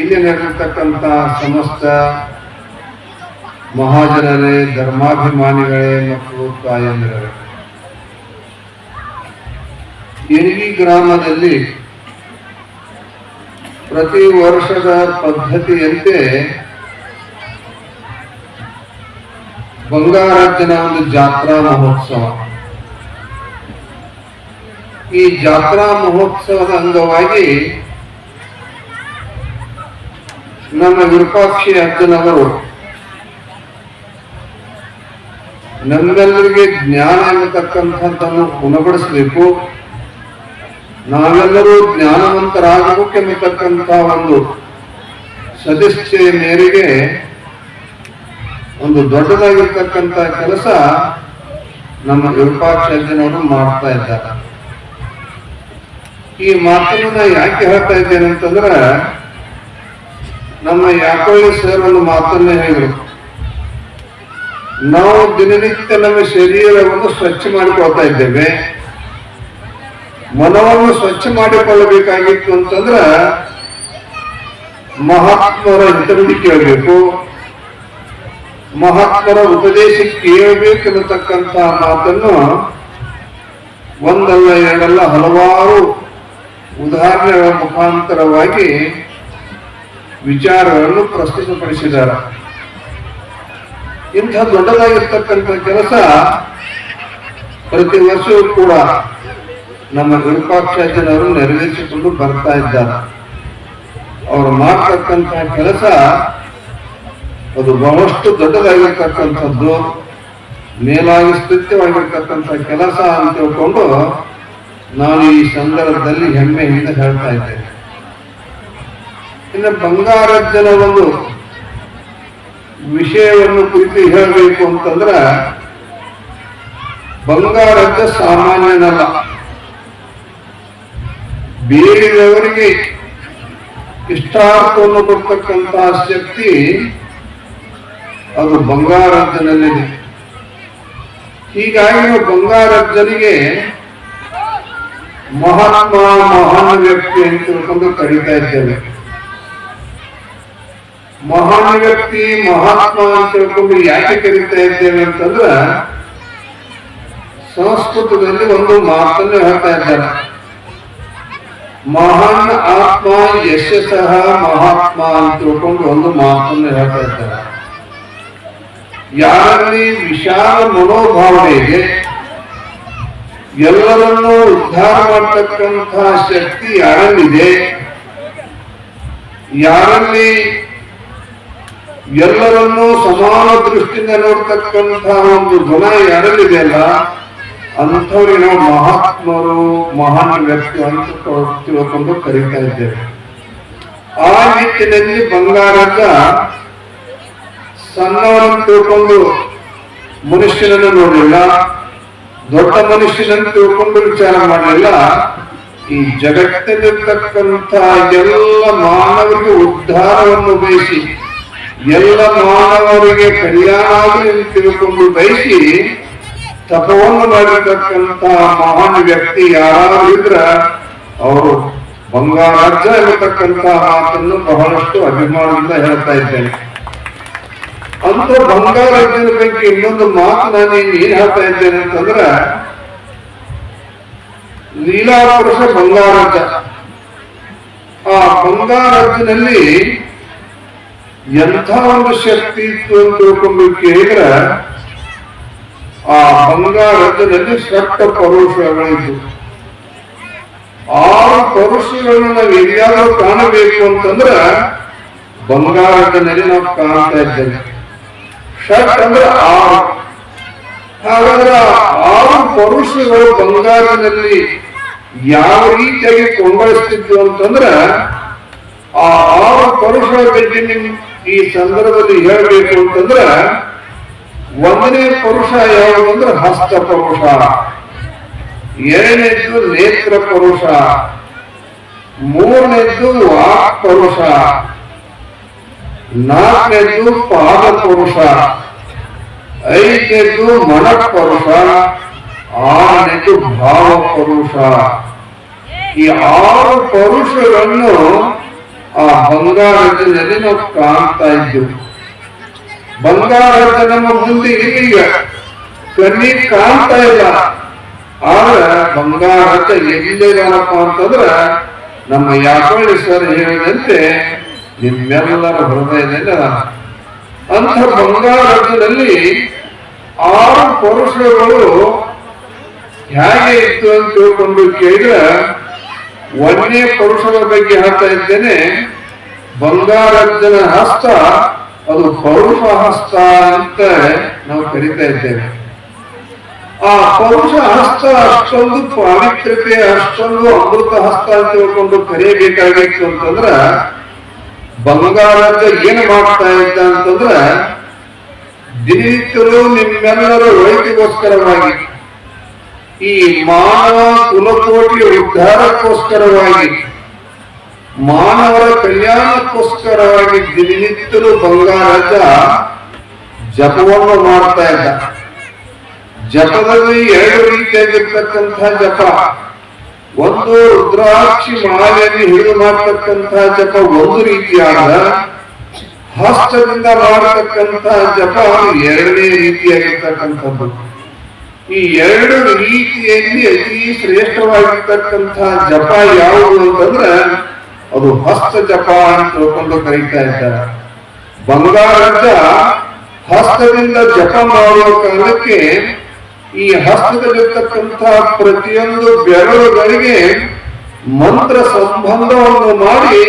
ಇಲ್ಲಿ ನಡೆದಿರ್ತಕ್ಕಂಥ ಸಮಸ್ತ ಮಹಾಜನರೇ, ಧರ್ಮಾಭಿಮಾನಿಗಳೇ ಮತ್ತು ತಾಯಂದಿರೇ ಇಣಗಿ ಗ್ರಾಮದಲ್ಲಿ ಪ್ರತಿ ವರ್ಷದ ಪದ್ಧತಿಯಂತೆ ಬಂಗಾರಾಜ್ಯನ ಒಂದು ಜಾತ್ರಾ ಮಹೋತ್ಸವ. ಈ ಜಾತ್ರಾ ಮಹೋತ್ಸವದ ಅಂಗವಾಗಿ ನಮ್ಮ ವಿರೂಪಾಕ್ಷಿ ಅರ್ಜುನವರು ನಮ್ಮೆಲ್ಲರಿಗೆ ಜ್ಞಾನ ಎನ್ನತಕ್ಕಂಥದ್ದನ್ನು ಗುಣಪಡಿಸಬೇಕು. ನಾವೆಲ್ಲರೂ ಜ್ಞಾನವಂತರಾಗಬೇಕು ಒಂದು ಸದಿಚ್ಛೆಯ ಮೇರೆಗೆ ಒಂದು ದೊಡ್ಡದಾಗಿರ್ತಕ್ಕಂಥ ಕೆಲಸ ನಮ್ಮ ವಿರೂಪಾಕ್ಷಜ್ಜನವರು ಮಾಡ್ತಾ ಇದ್ದಾರೆ. ಈ ಮಾತನ್ನ ಯಾಕೆ ಹೇಳ್ತಾ ಇದ್ದೇನೆ ಅಂತಂದ್ರ ನಮ್ಮ ಯಾಕೊಳ್ಳಿ ಸರ್ ಒಂದು ಮಾತನ್ನ ನಾವು ದಿನನಿತ್ಯ ನಮ್ಮ ಶರೀರವನ್ನು ಸ್ವಚ್ಛ ಮಾಡಿಕೊಳ್ತಾ ಇದ್ದೇವೆ. ಮನವನ್ನು ಸ್ವಚ್ಛ ಮಾಡಿಕೊಳ್ಳಬೇಕಾಗಿತ್ತು ಅಂತಂದ್ರ ಮಹಾತ್ಮರ ಹಿತನುಡಿ ಕೇಳಬೇಕು. ಮಹಾತ್ಮರ ಉಪದೇಶ ಕೇಳಬೇಕು ಅನ್ನತಕ್ಕಂಥ ಮಾತನ್ನು ಒಂದಲ್ಲ ಎರಡಲ್ಲ ಹಲವಾರು ಉದಾಹರಣೆಗಳ ಮುಖಾಂತರವಾಗಿ ವಿಚಾರಗಳನ್ನು ಪ್ರಸ್ತುತಪಡಿಸಿದ್ದಾರೆ. ಇಂಥ ದೊಡ್ಡದಾಗಿರ್ತಕ್ಕಂಥ ಕೆಲಸ ಪ್ರತಿ ವರ್ಷವೂ ಕೂಡ ನಮ್ಮ ವಿರೂಪಾಕ್ಷಾಚಾರ್ಯರು ನೆರವೇರಿಸಿಕೊಂಡು ಬರ್ತಾ ಇದ್ದಾರೆ. ಅವರು ಮಾಡ್ತಕ್ಕಂಥ ಕೆಲಸ ಅದು ಬಹಳಷ್ಟು ದೊಡ್ಡದಾಗಿರ್ತಕ್ಕಂಥದ್ದು ಮೇಲಾಗಿ ಸ್ತುತ್ಯವಾಗಿರ್ತಕ್ಕಂಥ ಕೆಲಸ ಅಂತ ತಿಳ್ಕೊಂಡು ನಾನು ಈ ಸಂದರ್ಭದಲ್ಲಿ ಹೆಮ್ಮೆಯಿಂದ ಹೇಳ್ತಾ ಇದ್ದೇನೆ. ಇನ್ನು ಬಂಗಾರಜ್ಜನ ಒಂದು ವಿಷಯವನ್ನು ಕುರಿತು ಹೇಳಬೇಕು ಅಂತಂದ್ರ ಬಂಗಾರಜ್ಜ ಸಾಮಾನ್ಯನಲ್ಲ. ಬೇರೆಯವರಿಗೆ ಇಷ್ಟಾರ್ಥವನ್ನು ಕೊಡ್ತಕ್ಕಂತಹ ಶಕ್ತಿ ಅದು ಬಂಗಾರಜ್ಜನಲ್ಲಿದೆ ಹೀಗಾಗಿ ಬಂಗಾರಜ್ಜನಿಗೆ ಮಹಾತ್ಮ ಮಹಾನ್ ವ್ಯಕ್ತಿ ಅಂತ ತಿಳ್ಕೊಂಡು ಕರೀತಾ ಇದ್ದೇವೆ. ಮಹಾನ್ ವ್ಯಕ್ತಿ ಮಹಾತ್ಮ ಅಂತ ತಿಳ್ಕೊಂಡು ಯಾಕೆ ಕರಿತಾ ಇದ್ದೇವೆ ಅಂತಂದ್ರ, ಸಂಸ್ಕೃತದಲ್ಲಿ ಒಂದು ಮಾತನ್ನು ಹೇಳ್ತಾ ಇದ್ದಾರೆ. ಮಹಾನ್ ಆತ್ಮ ಯಶಸ್ಸಹ ಮಹಾತ್ಮ ಅಂತ ತಿಳ್ಕೊಂಡು ಒಂದು ಮಾತನ್ನು ಹೇಳ್ತಾ ಇದ್ದಾರೆ. ಯಾರಲ್ಲಿ ವಿಶಾಲ ಮನೋಭಾವನೆ ಇದೆ ಎಲ್ಲರನ್ನೂ ಉದ್ಧಾರ ಮಾಡತಕ್ಕಂತಹ ಶಕ್ತಿ ಯಾರಲ್ಲಿದೆ? ಯಾರಲ್ಲಿ ಎಲ್ಲರನ್ನೂ ಸಮಾನ ದೃಷ್ಟಿಯಿಂದ ನೋಡ್ತಕ್ಕಂತಹ ಒಂದು ಗುಣ ಯಾರಲ್ಲಿದೆ ಅಲ್ಲ, ಅಂಥವ್ರಿಗೆ ನಾವು ಮಹಾತ್ಮರು, ಮಹಾನ್ ವ್ಯಕ್ತಿ ಅಂತ ತಿಳ್ಕೊಂಡು ಕರೀತಾ ಇದ್ದೇವೆ. ಆ ನಿಟ್ಟಿನಲ್ಲಿ ಬಂಗಾರದ ಸಣ್ಣವರನ್ನು ತಿಳ್ಕೊಂಡು ಮನುಷ್ಯನನ್ನು ನೋಡಲಿಲ್ಲ ದೊಡ್ಡ ಮನುಷ್ಯನನ್ನು ತಿಳ್ಕೊಂಡು ವಿಚಾರ ಮಾಡಲಿಲ್ಲ ಈ ಜಗತ್ತಿನಲ್ಲಿರ್ತಕ್ಕಂಥ ಎಲ್ಲ ಮಾನವರಿಗೆ ಉದ್ಧಾರವನ್ನು ಬಯಸಿ ಎಲ್ಲ ಮಾನವರಿಗೆ ಕಲ್ಯಾಣ ತಿಳ್ಕೊಂಡು ಬಯಸಿ ತಪವನ್ನು ಮಾಡಿರ್ತಕ್ಕಂತ ಮಹಾನ್ ವ್ಯಕ್ತಿ ಯಾರಾದ್ರೂ ಇದ್ರ ಅವರು ಬಂಗಾರಾಜ್ಯ ಇರತಕ್ಕಂತ ಮಾತನ್ನು ಬಹಳಷ್ಟು ಅಭಿಮಾನದಿಂದ ಹೇಳ್ತಾ ಇದ್ದೇನೆ. ಅಂತ ಬಂಗಾರಾಜ್ಯದ ಬಗ್ಗೆ ಇನ್ನೊಂದು ಮಾತು ನಾನು ಏನ್ ಹೇಳ್ತಾ ಇದ್ದೇನೆ ಅಂತಂದ್ರ ಲೀಲಾಪುರುಷ ಬಂಗಾರಾಜ ಆ ಬಂಗಾರಾಜ್ಯದಲ್ಲಿ ಎಂಥ ಒಂದು ಶಕ್ತಿ ಇತ್ತು ಅಂತ ತಿಳ್ಕೊಂಡು ಕೇಳಿದ್ರೆ, ಆ ಬಂಗಾರದಲ್ಲಿ ಸಟ್ಟ ಪರುಷಗಳಿದ್ದು ಆರು ಪರುಷಗಳನ್ನ ನಾವು ಎಲ್ಲಿಯಾದ್ರೂ ಕಾಣಬೇಕು ಅಂತಂದ್ರ ನೆಲೆ ನಾವು ಕಾಣ್ತಾ ಇದ್ದೇವೆ. ಷಟ್ ಅಂದ್ರೆ ಆರು. ಹಾಗಾದ್ರೆ ಆರು ಪರುಷಗಳು ಬಂಗಾರದಲ್ಲಿ ಯಾವ ರೀತಿಯಾಗಿ ಕೊಂಬಳಿಸ್ತಿದ್ವು ಅಂತಂದ್ರ, ಆ ಆರು ಪರುಷಗಳ ಬಗ್ಗೆ ನಿಮ್ ಈ ಸಂದರ್ಭದಲ್ಲಿ ಹೇಳಬೇಕು ಅಂತಂದ್ರ, ಒಂದನೇ ಪುರುಷ ಯಾವುದು ಅಂದ್ರೆ ಹಸ್ತ ಪುರುಷ. ಎರಡನೇದ್ದು ನೇತ್ರ ಪುರುಷ. ಮೂರನೇದ್ದು ವಾಕ್ ಪುರುಷ. ನಾಲ್ಕನೇದ್ದು ಪಾದ ಪುರುಷ. ಐದನೇದ್ದು ಮನ ಪುರುಷ. ಆರನೇದ್ದು ಭಾವ ಪುರುಷ. ಈ ಆರು ಪರುಷಗಳನ್ನು ಆ ಬಂಗಾರದಲ್ಲಿ ನಾವು ಕಾಣ್ತಾ ಇದ್ದು. ಬಂಗಾರದ ನಮ್ಮ ಮುಂದೆ ಈಗ ಕಣ್ಣಿ ಕಾಣ್ತಾ ಇಲ್ಲ. ಆದ್ರೆ ಬಂಗಾರದ ಎಲ್ಲಿದಾನಪ್ಪ ಅಂತಂದ್ರ ನಮ್ಮ ಯಾಕೊಳ್ಳಿ ಸರ್ ಹೇಳಿದಂತೆ ನಿಮ್ಮೆಲ್ಲರ ಹೃದಯದಲ್ಲಿ ಅದಾನ. ಅಂಥ ಬಂಗಾರದಲ್ಲಿ ಆರು ಪರುಷಗಳು ಹೇಗೆ ಇತ್ತು ಅಂತ ತಿಳ್ಕೊಂಡು ಕೇಳಿದ್ರೆ ಒಂದನೇ ಪರುಷದ ಬಗ್ಗೆ ಹೇಳ್ತಾ ಇದ್ದೇನೆ. ಬಂಗಾರಜ್ಜನ ಹಸ್ತ, ಅದು ಪೌರುಷ ಹಸ್ತ ಅಂತ ನಾವು ಕರಿತಾ ಇದ್ದೇವೆ. ಆ ಪೌರುಷ ಹಸ್ತ ಅಷ್ಟೊಂದು ಪಾವಿತ್ರ್ಯತೆ ಅಷ್ಟೊಂದು ಅಮೃತ ಹಸ್ತ ಅಂತ ಹೇಳ್ಕೊಂಡು ಕರೆಯಬೇಕಾಗಿತ್ತು ಅಂತಂದ್ರ, ಬಂಗಾರಜ್ಜ ಏನ್ ಮಾಡ್ತಾ ಇದ್ದ ಅಂತಂದ್ರ ದಿನನಿತ್ಯರು ನಿಮ್ಮೆಲ್ಲರ ಒಳಿತಿಗೋಸ್ಕರವಾಗಿ ಈ ಮಾನವ ಕುಲಕೋಟಿಯ ಉದ್ಧಾರಕ್ಕೋಸ್ಕರವಾಗಿ, ಮಾನವರ ಕಲ್ಯಾಣಕ್ಕೋಸ್ಕರವಾಗಿ ದಿನನಿತ್ಯಲು ಬಂಗಾರದ ಜಪವನ್ನು ಮಾಡ್ತಾ ಇದ್ದ. ಜಪದಲ್ಲಿ ಎರಡು ರೀತಿಯಾಗಿರ್ತಕ್ಕಂಥ ಜಪ. ಒಂದು ರುದ್ರಾಕ್ಷಿ ಮಾಲೆಯಲ್ಲಿ ಹಿಡಿದು ಮಾಡತಕ್ಕಂಥ ಜಪ, ಒಂದು ರೀತಿಯಾದ ಹಸ್ತದಿಂದ ಮಾಡತಕ್ಕಂಥ ಜಪ ಎರಡನೇ ರೀತಿಯಾಗಿರ್ತಕ್ಕಂಥದ್ದು. ಈ ಎರಡು ರೀತಿಯಲ್ಲಿ ಅತಿ ಶ್ರೇಷ್ಠವಾಗಿರ್ತಕ್ಕಂತಹ ಜಪ ಯಾವುದು ಅಂತಂದ್ರೆ ಅದು ಹಸ್ತ ಜಪ ಅಂತ ತಿಳ್ಕೊಂಡು ಕರೀತಾ ಇದ್ದಾರೆ. ಬಂಗಾರದ ಹಸ್ತದಿಂದ ಜಪ ಮಾಡುವ ಕಾಲಕ್ಕೆ ಈ ಹಸ್ತದಲ್ಲಿರ್ತಕ್ಕಂತಹ ಪ್ರತಿಯೊಂದು ಬೆರಳುಗಳಿಗೆ ಮಂತ್ರ ಸಂಬಂಧವನ್ನು ಮಾಡಿ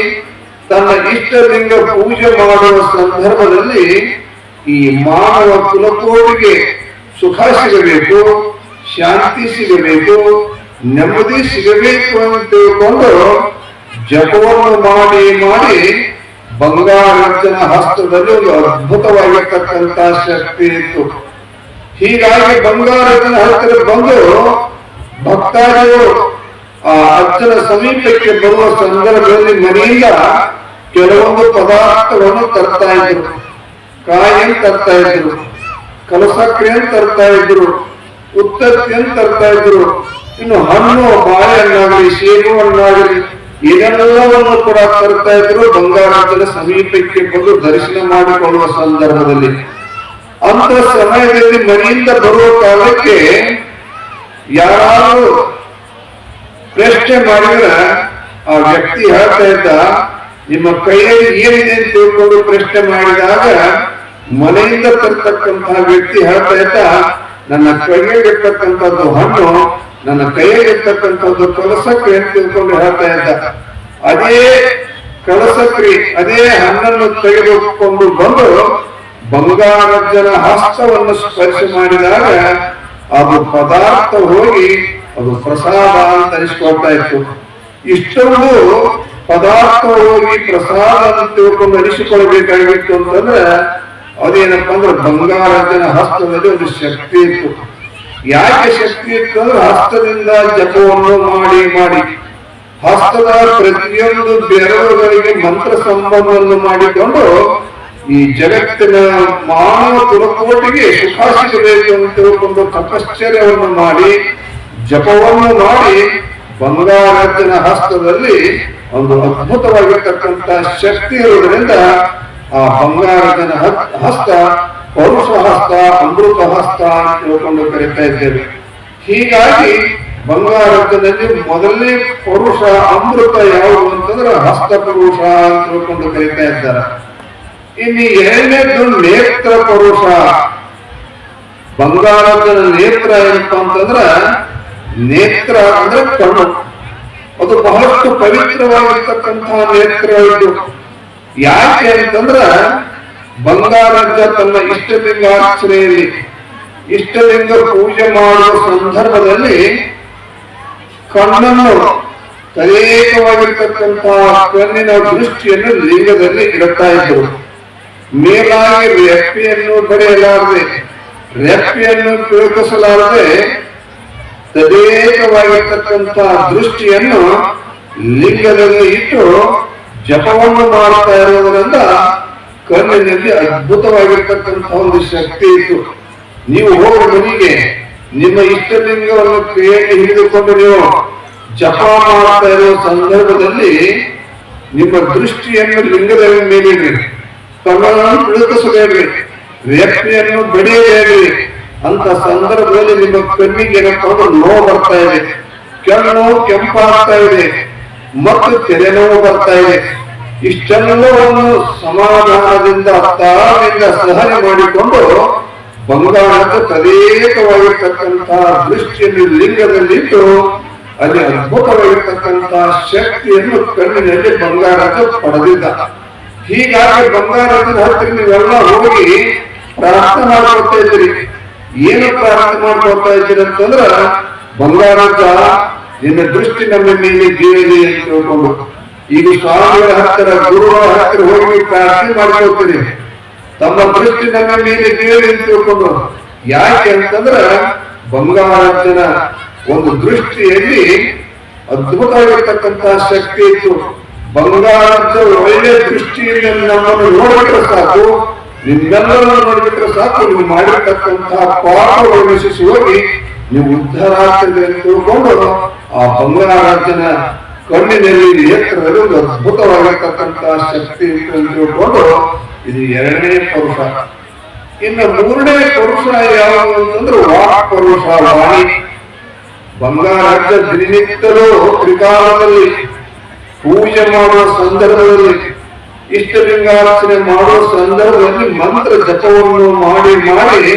ತನ್ನ ಇಷ್ಟಲಿಂಗ ಪೂಜೆ ಮಾಡುವ ಸಂದರ್ಭದಲ್ಲಿ ಈ ಮಾನವ ಕುಲಕೋಟಿಗೆ ಸುಖ ಸಿಗಬೇಕು ಶಾಂತಿ ಸಿಗಬೇಕು, ನೆಮ್ಮದಿ ಸಿಗಬೇಕು ಅಂತ ತಿಳ್ಕೊಂಡು ಜಪವನ್ನು ಮಾಡಿ ಮಾಡಿ ಬಂಗಾರಜ್ಜನ ಹಸ್ತದಲ್ಲಿ ಒಂದು ಅದ್ಭುತವಾಗಿರ್ತಕ್ಕಂಥ ಶಕ್ತಿ ಇತ್ತು. ಹೀಗಾಗಿ ಬಂಗಾರಜ್ಜನ ಹತ್ತಿರ ಬಂದು ಭಕ್ತಾದಿಗಳು ಆ ಅಜ್ಜನ ಸಮೀಪಕ್ಕೆ ಬರುವ ಸಂದರ್ಭದಲ್ಲಿ ಮನೆಯಿಂದ ಕೆಲವೊಂದು ಪದಾರ್ಥವನ್ನು ತರ್ತಾ ಇದ್ರು. ಕಾಯಿಯನ್ನು ತರ್ತಾ ಇದ್ರು. ಕಲಸಕ್ರಿಯನ್ನು ತರ್ತಾ ಇದ್ರು? ಉತ್ತತ್ತಿಯನ್ನು ತರ್ತಾ ಇದ್ರು? ಇನ್ನು ಹಣ್ಣು, ಬಾಳೆಹಣ್ಣಾಗಲಿ ಸೇಬು ಹಣ್ಣಾಗಲಿ ಇದೆಲ್ಲವನ್ನು ಕೂಡ ತರ್ತಾ ಇದ್ರು. ಬಂಗಾರದ ಸಮೀಪಕ್ಕೆ ಬಂದು ದರ್ಶನ ಮಾಡಿಕೊಳ್ಳುವ ಸಂದರ್ಭದಲ್ಲಿ. ಅಂತ ಸಮಯದಲ್ಲಿ ಮನೆಯಿಂದ ಬರುವ ಕಾಲಕ್ಕೆ ಯಾರು ಪ್ರಶ್ನೆ ಮಾಡಿದ್ರೆ ಆ ವ್ಯಕ್ತಿ ಹೇಳ್ತಾ ಇದ್ದ, ನಿಮ್ಮ ಕೈಯಲ್ಲಿ ಏನಿದೆ ಅಂತ ತಿಳ್ಕೊಂಡು ಪ್ರಶ್ನೆ ಮಾಡಿದಾಗ ಮನೆಯಿಂದ ತರ್ತಕ್ಕಂತಹ ವ್ಯಕ್ತಿ ಹೇಳ್ತಾ ಇದ್ದ, ನನ್ನ ಕೈಯಲ್ಲಿರ್ತಕ್ಕಂಥದ್ದು ಹಣ್ಣು, ನನ್ನ ಕೈಯಲ್ಲಿರ್ತಕ್ಕಂಥದ್ದು ಕಲಸಕ್ರಿ ಅಂತ ತಿಳ್ಕೊಂಡು ಹೇಳ್ತಾ ಇದ್ದ. ಅದೇ ಕಲಸಕ್ರಿ ಅದೇ ಹಣ್ಣನ್ನು ತೆಗೆದುಕೊಂಡು ಬಂದು ಬಂಗಾರಜ್ಜನ ಹಸ್ತವನ್ನು ಸ್ಪರ್ಶ ಮಾಡಿದಾಗ ಅದು ಪದಾರ್ಥ ಹೋಗಿ ಅದು ಪ್ರಸಾದ ಅಂತ ಅನಿಸ್ಕೊಳ್ತಾ ಇತ್ತು. ಇಷ್ಟೊಂದು ಪದಾರ್ಥ ಹೋಗಿ ಪ್ರಸಾದ ಅಂತ ತಿಳ್ಕೊಂಡು ಅನಿಸಿಕೊಳ್ಬೇಕಾಗಿತ್ತು ಅಂತಂದ್ರೆ ಅದೇನಪ್ಪ ಅಂದ್ರೆ ಬಂಗಾರಜ್ಜನ ಹಸ್ತದಲ್ಲಿ ಒಂದು ಶಕ್ತಿ ಇತ್ತು. ಯಾಕೆ ಶಕ್ತಿ ಇತ್ತು ಅಂದ್ರೆ ಹಸ್ತದಿಂದ ಜಪವನ್ನು ಮಾಡಿ ಮಾಡಿ. ಹಸ್ತದ ಪ್ರತಿಯೊಂದು ಬೆರಳುಗಳಿಗೆ ಮಂತ್ರ ಸಂಬಂಧವನ್ನು ಮಾಡಿಕೊಂಡು ಈ ಜಗತ್ತಿನ ಮಾನವ ಕುಲಕೋಟಿಗೆ ಸುಖ ಸಿಗಬೇಕು ಅಂತ ತಿಳ್ಕೊಂಡು ತಪಶ್ಚರ್ಯವನ್ನು ಮಾಡಿ, ಜಪವನ್ನು ಮಾಡಿ ಬಂಗಾರಜ್ಜನ ಹಸ್ತದಲ್ಲಿ ಒಂದು ಅದ್ಭುತವಾಗಿರ್ತಕ್ಕಂಥ ಶಕ್ತಿ ಇರುವುದರಿಂದ ಆ ಬಂಗಾರದನ ಹಸ್ತ ಪೌರುಷ ಹಸ್ತ ಅಮೃತ ಹಸ್ತ ಅಂತ ತಿಳ್ಕೊಂಡು ಕರಿತಾ ಇದ್ದೇವೆ. ಹೀಗಾಗಿ ಬಂಗಾರದಲ್ಲಿ ಮೊದಲನೇ ಪುರುಷ, ಅಮೃತ ಯಾವುದು ಅಂತಂದ್ರೆ ಹಸ್ತ ಪುರುಷ ಅಂತ ತಿಳ್ಕೊಂಡು ಕರೀತಾ ಇದ್ದಾರೆ. ಇನ್ನು ಎರಡನೇದು ನೇತ್ರ ಪುರುಷ. ಬಂಗಾರದನ ನೇತ್ರ ಏನಪ್ಪ ಅಂತಂದ್ರ ನೇತ್ರ ಅಂದ್ರೆ ಕಣ್ಣು. ಅದು ಬಹಳಷ್ಟು ಪವಿತ್ರವಾಗಿರ್ತಕ್ಕಂತಹ ನೇತ್ರ ಇದು. ಯಾಕೆ ಅಂತಂದ್ರ ಬಂಗಾರಜ್ಜ ತನ್ನ ಇಷ್ಟಲಿಂಗಾರ್ಚನೆಯಲ್ಲಿ ಇಷ್ಟಲಿಂಗ ಪೂಜೆ ಮಾಡುವ ಸಂದರ್ಭದಲ್ಲಿ ಕಣ್ಣನ್ನು ತಲೇಕವಾಗಿರ್ತಕ್ಕಂತಹ ಕಣ್ಣಿನ ದೃಷ್ಟಿಯನ್ನು ಲಿಂಗದಲ್ಲಿ ಇಡುತ್ತಾ ಇದ್ದರು. ಮೇಲಾಗಿ ರೆಪ್ಪೆಯನ್ನು ಬರೆಯಲಾರದೆ, ರೆಪ್ಪೆಯನ್ನು ತಿರುಗಿಸಲಾರದೆ ತದೇಕವಾಗಿರ್ತಕ್ಕಂತಹ ದೃಷ್ಟಿಯನ್ನು ಲಿಂಗದಲ್ಲಿ ಇಟ್ಟು ಜಪವನ್ನು ಮಾಡ್ತಾ ಇರೋದ್ರಿಂದ ಕಣ್ಣಿನಲ್ಲಿ ಅದ್ಭುತವಾಗಿರ್ತಕ್ಕಂತಹ ಒಂದು ಶಕ್ತಿ ಇತ್ತು. ನೀವು ಹೋಗುವ ಮನೆಗೆ ನಿಮ್ಮ ಇಷ್ಟಲಿಂಗವನ್ನು ಕ್ರಿಯೆಗೆ ಹಿಡಿದುಕೊಂಡು ನೀವು ಜಪ ಮಾಡ್ತಾ ಇರುವ ಸಂದರ್ಭದಲ್ಲಿ ನಿಮ್ಮ ದೃಷ್ಟಿಯನ್ನು ಲಿಂಗದ ಮೇಲಿಡ್ರಿ. ತಮ್ಮನ್ನು ಬಿಳುಕಿಸಬೇಡ್ರಿ ವ್ಯಕ್ತಿಯನ್ನು ಬೆಳೆಯಬೇಡ್ರಿ ಅಂತ ಸಂದರ್ಭದಲ್ಲಿ ನಿಮ್ಮ ಕಣ್ಣಿಗೆ ಏನಪ್ಪ ನೋವು ಬರ್ತಾ ಇದೆ. ಕೆಮ್ಮು ಕೆಂಪಾಗ್ತಾ ಇದೆ. ಮತ್ತು ತೆರೆನೋವು ಬರ್ತಾ ಇದೆ. ಇಷ್ಟೆಲ್ಲವನ್ನು ಸಮಾಧಾನದಿಂದ ತಾಳದಿಂದ ಸಹನೆ ಮಾಡಿಕೊಂಡು ಬಂಗಾರದ ತದೇಕವಾಗಿರ್ತಕ್ಕಂತಹ ದೃಷ್ಟಿಯಲ್ಲಿ ಲಿಂಗದಲ್ಲಿಟ್ಟು ಅಲ್ಲಿ ಅದ್ಭುತವಾಗಿರ್ತಕ್ಕಂತಹ ಶಕ್ತಿಯನ್ನು ಕಣ್ಣಿನಲ್ಲಿ ಬಂಗಾರದ ಪಡೆದಿದ್ದ. ಹೀಗಾಗಿ ಬಂಗಾರದ ಹತ್ತಿರ ನೀವೆಲ್ಲ ಹೋಗಿ ಪ್ರಾರ್ಥನೆ ಮಾಡ್ಕೊಳ್ತಾ ಇದ್ದೀರಿ. ಏನು ಪ್ರಾರ್ಥನೆ ಮಾಡ್ಕೊಳ್ತಾ ಇದ್ದೀರಿ ಅಂತಂದ್ರ ಬಂಗಾರದ ನಿನ್ನ ದೃಷ್ಟಿ ನಮ್ಮ ಮೇಲೆ ಜೀವಿದೆ ಅಂತ ತಿಳ್ಕೊಂಡು ಈಗ ಸ್ವಾಮಿಗಳ ಹತ್ತಿರ, ಗುರುಗಳ ಹತ್ತಿರ ಹೋಗಿ ಪ್ರಾರ್ಥನೆ ಮಾಡ್ಕೊಳ್ತೀನಿ. ತಮ್ಮ ದೃಷ್ಟಿ ನಮ್ಮ ಮೇಲೆ ಜೀವಿದೆ ಅಂತ ತಿಳ್ಕೊಂಡು. ಯಾಕೆ ಅಂತಂದ್ರ ಬಂಗಾರಜ್ಜನ ಒಂದು ದೃಷ್ಟಿಯಲ್ಲಿ ಅದ್ಭುತವಾಗಿರ್ತಕ್ಕಂತಹ ಶಕ್ತಿ ಇತ್ತು. ಬಂಗಾರದ ಒಳ್ಳೆ ದೃಷ್ಟಿಯಿಂದ ನಮ್ಮನ್ನು ನೋಡ್ಬಿಟ್ರೆ ಸಾಕು, ನಿಮ್ಮೆಲ್ಲರನ್ನು ನೋಡ್ಬಿಟ್ರೆ ಸಾಕು, ನೀವು ಮಾಡಿರ್ತಕ್ಕಂತಹ ಪಾಪಗಳು ನಶಿಸಿ ಹೋಗಿ ನೀವು ಉದ್ಧಾರ ಆಗ್ತದೆ ಅಂತ ತಿಳ್ಕೊಂಡು ಆ ಬಂಗಾರಾಜನ ಕಣ್ಣಿನಲ್ಲಿ ನೇತ್ರದಲ್ಲಿ ಒಂದು ಅದ್ಭುತವಾಗಿರ್ತಕ್ಕಂತಹ ಶಕ್ತಿ ಅಂತ ಇದು ಎರಡನೇ ಪರುಷ. ಇನ್ನು ಮೂರನೇ ಪರುಷ ಯಾವುದು ಅಂತಂದ್ರೆ ವಾಕ್ ಪರುಷ ವಾಣಿ. ಬಂಗಾರಾಜ ದಿನನಿತ್ಯಲೂ ತ್ರಿಕಾಲದಲ್ಲಿ ಪೂಜೆ ಮಾಡುವ ಸಂದರ್ಭದಲ್ಲಿ ಇಷ್ಟಲಿಂಗಾರ್ಚನೆ ಮಾಡುವ ಸಂದರ್ಭದಲ್ಲಿ ಮಂತ್ರ ಜಪವನ್ನು ಮಾಡಿ ಮಾಡಿ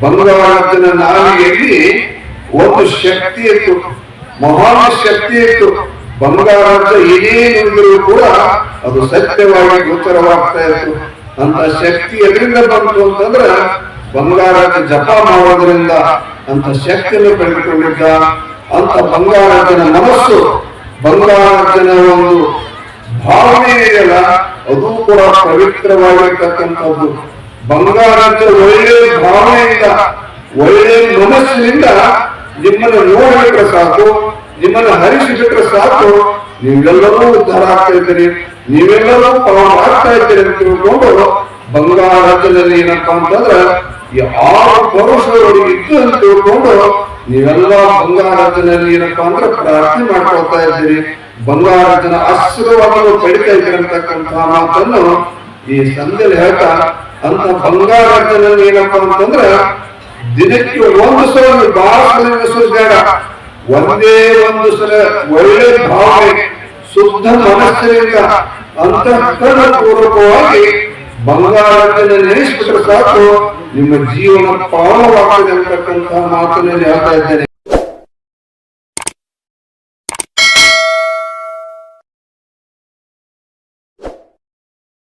ಬಂಗಾರಾಜನ ನಾಲಿಗೆಯಲ್ಲಿ ಒಂದು ಶಕ್ತಿ ಇತ್ತು ಮಹಾನ್ ಶಕ್ತಿ ಇತ್ತು ಅಂತ ಏನೇನಿದ್ರೂ ಕೂಡ ಅದು ಸತ್ಯವಾಗಿ ಗೋಚರವಾಗ್ತಾ ಇತ್ತು. ಅಂತ ಶಕ್ತಿ ಎಲ್ಲಿಂದ ಬಂತು ಅಂತಂದ್ರೆ ಬಂಗಾರದ ಜಪ ಮಾಡೋದ್ರಿಂದ ಅಂತ ಶಕ್ತಿಯನ್ನು ಪಡೆದುಕೊಂಡಿದ್ದ ಅಂತ ಬಂಗಾರಜನ ಮನಸ್ಸು ಬಂಗಾರಜನ ಒಂದು ಭಾವನೆ ಇದೆಯಲ್ಲ, ಅದು ಕೂಡ ಪವಿತ್ರವಾಗಿರ್ತಕ್ಕಂಥದ್ದು. ಬಂಗಾರಜ ಒಳ್ಳೆ ಭಾವನೆಯಿಂದ ಒಳ್ಳೆಯ ಮನಸ್ಸಿನಿಂದ ನಿಮ್ಮನ್ನು ನೋಡಬೇಕು ಸಾಕು. ನಿಮ್ಮನ್ನು ಹರಿಸಿಬಿಟ್ರೆ ಸಾಕು. ನೀವೆಲ್ಲರೂ ಉದ್ಧಾರ ಆಗ್ತಾ ಇದ್ದೀರಿ ನೀವೆಲ್ಲರೂ ಪಾಪ ಆಗ್ತಾ ಇದ್ದೀರಿ ಅಂತ ತಿಳ್ಕೊಂಡು ಬಂಗಾರದಲ್ಲಿ ಏನಪ್ಪಾ ಅಂತಂದ್ರೆ ಈ ಆರು ಪೌರುಷರೊಳಗೆ ಇತ್ತು ಅಂತ ತಿಳ್ಕೊಂಡು ನೀವೆಲ್ಲ ಬಂಗಾರದಲ್ಲಿ ಏನಪ್ಪಾ ಅಂದ್ರೆ ಪ್ರಾರ್ಥನೆ ಮಾಡ್ಕೊಳ್ತಾ ಇದ್ದೀರಿ. ಬಂಗಾರಜನ ಆಶೀರ್ವಾದವನ್ನು ಪಡಿತಾ ಇದ್ದೀರಿ ಅಂತಕ್ಕಂತಹ ಮಾತನ್ನು ಈ ಸಂಧ್ಯದಲ್ಲಿ ಹೇಳ್ತಾ, ಅಂತ ಬಂಗಾರಜನಲ್ಲಿ ಏನಪ್ಪಾ ಅಂತಂದ್ರೆ ದಿನಕ್ಕೆ ಒಂದು ಸಲ ನೀವು ಬೇಡ. ಒಂದೇ ಒಂದು ಸಲ ಒಳ್ಳೆ ಭಾವನೆ, ಶುದ್ಧ ಮನಸ್ಸಿನಿಂದ ಅಂತಃಕರಣ ಪೂರ್ವಕವಾಗಿ ಬಂಗಾರದಲ್ಲಿ ನೆನೆಸ್ಬಿಟ್ರೆ ಸಾಕು. ನಿಮ್ಮ ಜೀವನ ಪಾಲವಾಗಿದೆ ಅಂತಕ್ಕಂತಹ ಮಾತನ್ನು ಹೇಳ್ತಾ ಇದ್ದೇನೆ.